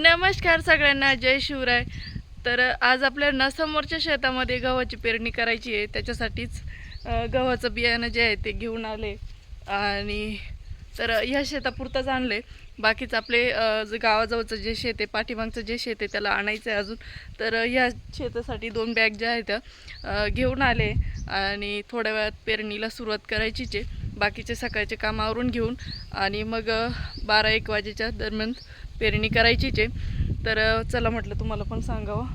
नमस्कार सगळ्यांना जय शिवराय. तर आज आपल्याला समोरच्या शेतामध्ये गव्हाची पेरणी करायची आहे. त्याच्यासाठीच गव्हाचं बियाणं जे आहे ते घेऊन आले. आणि तर ह्या शेतापुरतंच आणले. बाकीचं आपले गावाजवळचं जे शेत आहे पाठीमागचं जे शेत आहे त्याला आणायचं आहे अजून. तर ह्या शेतासाठी दोन बॅग ज्या आहेत त्या घेऊन आले. आणि थोड्या वेळात पेरणीला सुरुवात करायचीच आहे. बाकीचे सकाळचे काम आवरून घेऊन. आणि मग बारा एक वाजेच्या दरम्यान पेरणी करायचीच आहे तर चला म्हटलं तुम्हाला पण सांगावं.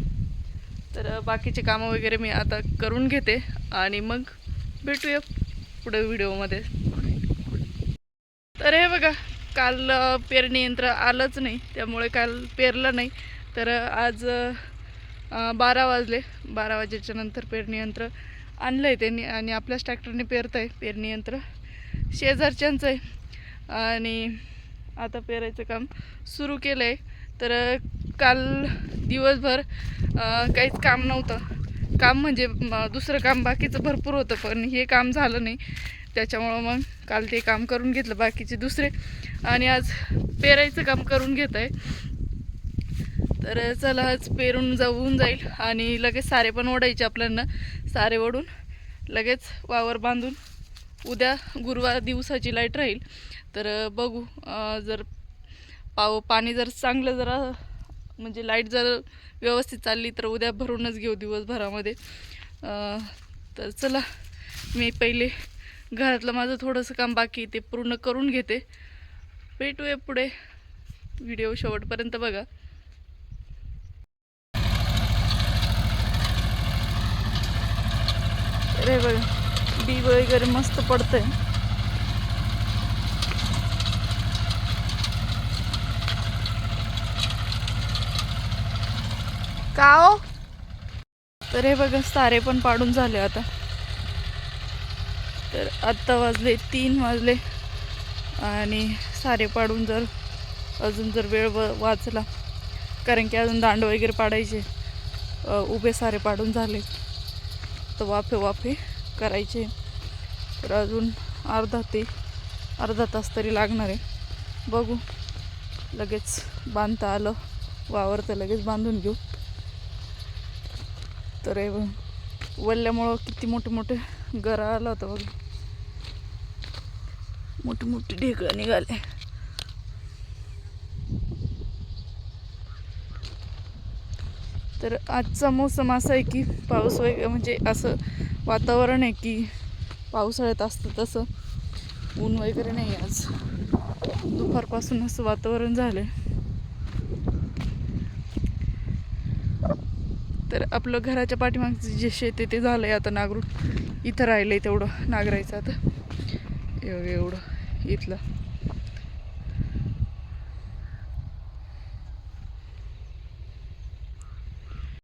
तर बाकीचे कामं वगैरे मी आता करून घेते आणि मग भेटूया पुढे व्हिडिओमध्ये. तर हे बघा काल पेरणी यंत्र आलंच नाही. त्यामुळे काल पेरलं नाही. तर आज बारा वाजले. बारा वाजेच्या नंतर पेरणी यंत्र आणलं आहे त्यांनी आणि आपल्याच ट्रॅक्टरने पेरतं आहे पेरणी यंत्र. शेजारच्यांचं आहे आणि आता पेरायचं काम सुरू केलं आहे तर काल दिवसभर काहीच काम नव्हतं. काम म्हणजे दुसरं काम बाकीचं भरपूर होतं पण हे काम झालं नाही. त्याच्यामुळं मग काल ते काम करून घेतलं बाकीचे दुसरे. आणि आज पेरायचं काम करून घेत आहे तर चला आज पेरून जाऊन जाईल. आणि लगेच सारे पण ओढायचे आपल्याला सारे ओढून लगेच वावर बांधून उद्या गुरुवार दिवसाची लाइट राहील. तर बघू जर पाव पाणी जर चांगलं जरा म्हणजे लाइट जर व्यवस्थित चालली तर उद्या भरूनच घेऊ दिवसभरामध्ये. तर चला मी पहिले घरातलं माझं थोडंसं काम बाकी ते पूर्ण करून घेते. भेटूया पुढे. व्हिडिओ शेवटपर्यंत बघा. अरे बघा. बी वगैरे मस्त पडतंय. का हो? तर हे बघा सारे पण पाडून झाले आता. तर आत्ता वाजले तीन वाजले आणि सारे पाडून जर अजून जर वेळ व वाचला कारण की अजून दांड वगैरे पाडायचे उभे सारे पाडून झाले. तर वाफे वाफे. करायचे. तर अजून अर्धा ते अर्धा तास तरी लागणार आहे. बघू. लगेच बांधता आलं. वावर तर लगेच बांधून घेऊ. तर हे वल्ल्यामुळं किती मोठे मोठे गरा आला होता बघ. मोठी मोठी ढेकळं निघाले. तर आजचा मोसम असा आहे की पाऊस वगैरे म्हणजे असं वातावरण आहे की पावसाळ्यात असतं तसं. ऊन वगैरे नाही आज. दुपारपासून असं वातावरण झालं तर आपलं घराच्या पाठीमागचं जे शेत आहे ते झालं आहे आता नांगरून इथं राहिलं आहे तेवढं नागरायचं आता. एवढं. इथलं.